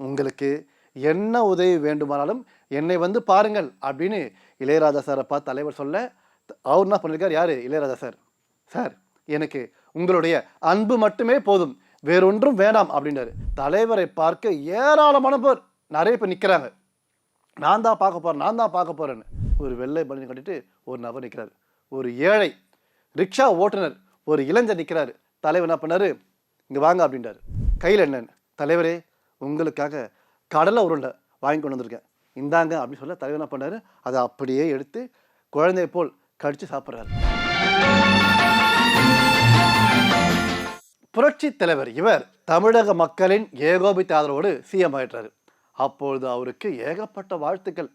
உங்களுக்கு என்ன உதவி வேண்டுமானாலும் என்னை வந்து பாருங்கள் அப்படின்னு இளையராஜா சாரை பார்த்து தலைவர் சொல்ல அவர் என்ன பண்ணியிருக்கார் யார்? இளையராஜா சார். சார் எனக்கு உங்களுடைய அன்பு மட்டுமே போதும். வேறொன்றும் வேணாம் அப்படின்னாரு. தலைவரை பார்க்க ஏராளமான பேர் நிறைய பேர் நிற்கிறாங்க நான் தான் பார்க்க போகிறேன் நான் தான் பார்க்க போகிறேன்னு ஒரு வெள்ளை பனியன் கட்டிட்டு ஒரு நபர் நிற்கிறார் ஒரு ஏழை ரிக்ஷா ஓட்டுநர் ஒரு இளைஞர் நிற்கிறாரு தலைவர் என்ன பண்ணாரு? இங்கே வாங்க அப்படின்றார். கையில் என்னன்னு தலைவரே உங்களுக்காக கடலை உருண்டை வாங்கி கொண்டு வந்திருக்கேன். இந்தாங்க அப்படின்னு சொல்ல தலைவர் என்ன பண்ணாரு? அதை அப்படியே எடுத்து குழந்தைய போல் கடித்து சாப்பிட்றாரு. புரட்சி தலைவர் இவர் தமிழக மக்களின் ஏகோபித்த ஆதரவோடு சிஎம் ஆயிட்டார். அப்பொழுது அவருக்கு ஏகப்பட்ட வாழ்த்துக்கள்.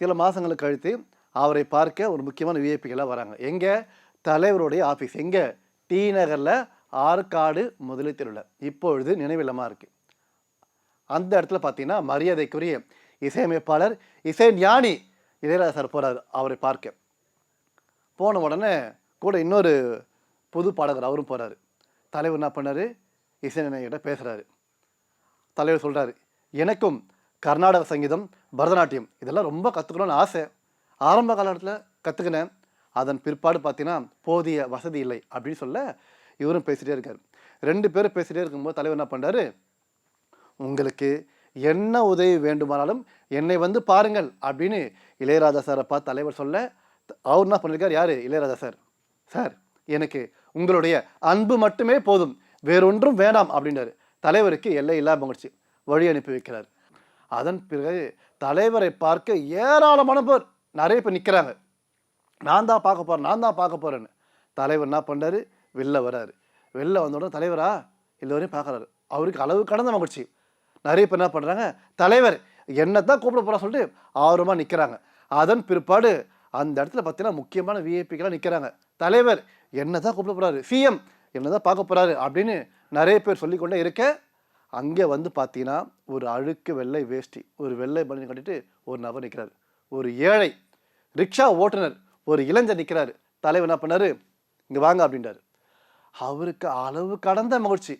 சில மாதங்களுக்கு கழித்து அவரை பார்க்க ஒரு முக்கியமான விஐபிகளாக வராங்க. எங்கே? தலைவருடைய ஆஃபீஸ் எங்கே? டி நகரில் ஆற்காடு முதலீட்டில் உள்ள. இப்பொழுது நினைவில்லமாக இருக்குது அந்த இடத்துல பார்த்தீங்கன்னா மரியாதைக்குரிய இசையமைப்பாளர் இசை ஞானி இளையராஜா சார் போகிறார் அவரை பார்க்க. போன உடனே கூட இன்னொரு புது பாடகர் அவரும் போகிறாரு தலைவர் என்ன பண்ணார்? இசைஞானிகிட்ட பேசுகிறாரு தலைவர் சொல்கிறாரு எனக்கும் கர்நாடக சங்கீதம் பரதநாட்டியம் இதெல்லாம் ரொம்ப கற்றுக்கணும்னு ஆசை. ஆரம்ப காலகட்டத்தில் கற்றுக்கினேன் அதன் பிற்பாடு பார்த்தீங்கன்னா போதிய வசதி இல்லை அப்படின்னு சொல்ல இவரும் பேசிகிட்டே இருக்கார். ரெண்டு பேரும் பேசிகிட்டே இருக்கும்போது தலைவர் என்ன பண்ணுறாரு உங்களுக்கு என்ன உதவி வேண்டுமானாலும் என்னை வந்து பாருங்கள் அப்படின்னு இளையராஜா சாரை பார்த்து தலைவர் சொல்ல அவர் என்ன பண்ணியிருக்கார் யார்? இளையராஜா சார். சார் எனக்கு உங்களுடைய அன்பு மட்டுமே போதும். வேறொன்றும் வேண்டாம் அப்படின்னாரு. தலைவருக்கு எல்லை இல்லாமல் போச்சு வழி அனுப்பி வைக்கிறார். அதன் பிறகு தலைவரை பார்க்க ஏராளமான பேர் நிறைய பேர் நிற்கிறாங்க நான் தான் பார்க்க போகிறேன் நான் தான் பார்க்க போகிறேன்னு தலைவர் என்ன பண்ணாரு? வெளில வராரு. வெளில வந்த உடனே தலைவரா? எல்லோரையும் பார்க்குறாரு. அவருக்கு அளவு கடந்த மகிழ்ச்சி. நிறைய பேர் என்ன பண்ணுறாங்க தலைவர் என்ன தான் கூப்பிட போகிறா சொல்லிட்டு ஆர்வமாக நிற்கிறாங்க அதன் பிற்பாடு அந்த இடத்துல பார்த்தீங்கன்னா முக்கியமான விஐபிக்கெல்லாம் நிற்கிறாங்க தலைவர் என்ன தான் கூப்பிட போகிறாரு சிஎம் என்ன தான் பார்க்க போகிறாரு அப்படின்னு நிறைய பேர் சொல்லிக்கொண்டே இருக்க அங்கே வந்து பார்த்தீங்கன்னா ஒரு அழுக்கு வெள்ளை வேஷ்டி ஒரு வெள்ளை பனியன் கட்டிட்டு ஒரு நபர் நிற்கிறாரு ஒரு ஏழை ரிக்ஷா ஓட்டுநர் ஒரு இளைஞர் நிற்கிறாரு தலைவர் என்ன பண்ணாரு? இங்கே வாங்க அப்படின்றாரு. அவருக்கு அளவு கடந்த மகிழ்ச்சி.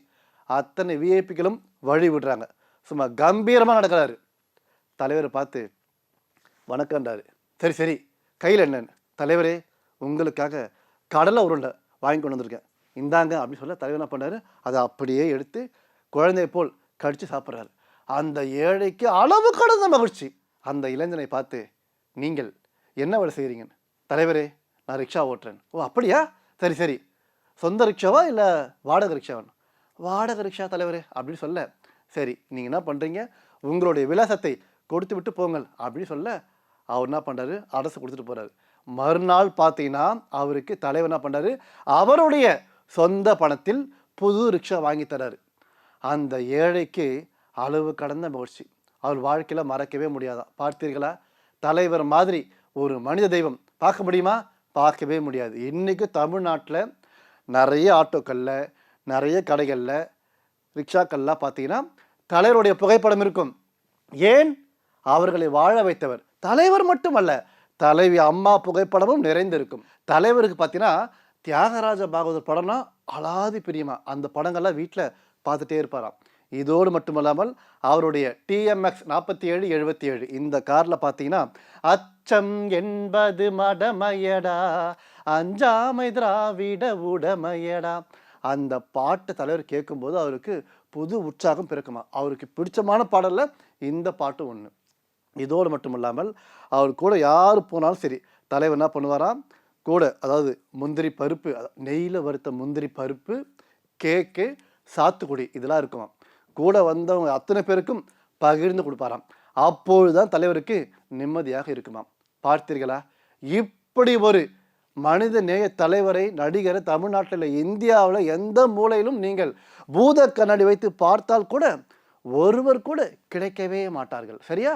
அத்தனை விஐபிகளும் வழி விடுறாங்க சும்மா கம்பீரமாக நடக்கிறாரு. தலைவரை பார்த்து வணக்கம்ன்றாரு. சரி சரி. கையில் என்னன்னு தலைவரே உங்களுக்காக கடலை உருண்டை வாங்கி கொண்டு வந்திருக்கேன். இந்தாங்க அப்படின்னு சொல்ல தலைவர் என்ன பண்ணார் அதை அப்படியே எடுத்து குழந்தை போல் கடித்து சாப்பிட்றாரு. அந்த ஏழைக்கு அளவு கடந்த மகிழ்ச்சி. அந்த இளைஞனை பார்த்து நீங்கள் என்ன வேலை செய்கிறீங்கன்னு தலைவரே நான் ரிக்ஷா ஓட்டுறேன். ஓ அப்படியா? சரி சரி. சொந்த ரிக்ஷாவா இல்லை வாடகை ரிக்ஷாவா? வாடகை ரிக்ஷா தலைவரே அப்படின்னு சொல்ல சரி நீங்கள் என்ன பண்ணுறீங்க உங்களுடைய விலாசத்தை கொடுத்து விட்டு போங்கள் அப்படின்னு சொல்ல அவர் என்ன பண்ணுறாரு அரசு கொடுத்துட்டு போகிறாரு மறுநாள் பார்த்தீங்கன்னா அவருக்கு தலைவர் என்ன பண்ணுறாரு அவருடைய சொந்த பணத்தில் புது ரிக்ஷா வாங்கி தராரு அந்த ஏழைக்கு அளவு கடந்த மகிழ்ச்சி. அவர் வாழ்க்கையில் மறக்கவே முடியாதா? பார்த்தீர்களா? தலைவர் மாதிரி ஒரு மனித தெய்வம். பார்க்க முடியுமா? பார்க்கவே முடியாது. இன்றைக்கும் தமிழ்நாட்டில் நிறைய ஆட்டோக்களில் நிறைய கடைகளில் ரிக்ஷாக்கள்லாம் பார்த்தீங்கன்னா தலைவருடைய புகைப்படம் இருக்கும். ஏன்? அவர்களை வாழ வைத்தவர். தலைவர் மட்டுமல்ல தலைவி அம்மா புகைப்படமும் நிறைந்திருக்கும். தலைவருக்கு பார்த்தீங்கன்னா தியாகராஜ பாகவதர் படம்னா அலாதி பிரியமா. அந்த படங்கள்லாம் வீட்டில் பார்த்துட்டே இருப்பாராம். இதோடு மட்டுமல்லாமல் அவருடைய டிஎம்எக்ஸ் நாற்பத்தி ஏழு எழுபத்தி ஏழு இந்த காரில் பார்த்தீங்கன்னா அச்சம் என்பது மடமையடா அஞ்சாமை திராவிட உடமையடா அந்த பாட்டை தலைவர் கேட்கும்போது அவருக்கு புது உற்சாகம் பிறக்குமா. அவருக்கு பிடிச்சமான பாடலில் இந்த பாட்டு ஒன்று இதோடு மட்டும் இல்லாமல் அவர் கூட யார் போனாலும் சரி தலைவர் என்ன பண்ணுவாராம் கூட அதாவது முந்திரி பருப்பு நெய்யில் வறுத்த முந்திரி பருப்பு கேக்கு சாத்துக்குடி இதெல்லாம் இருக்குமாம். கூட வந்தவங்க அத்தனை பேருக்கும் பகிர்ந்து கொடுப்பாராம். அப்பொழுதுதான் தலைவருக்கு நிம்மதியாக இருக்குமாம். பார்த்தீர்களா? இப்படி ஒரு மனித நேய தலைவரை நடிகரை தமிழ்நாட்டில் இந்தியாவில் எந்த மூலையிலும் நீங்கள் பூத கண்ணாடி வைத்து பார்த்தால் கூட ஒருவர் கூட கிடைக்கவே மாட்டார்கள். சரியா?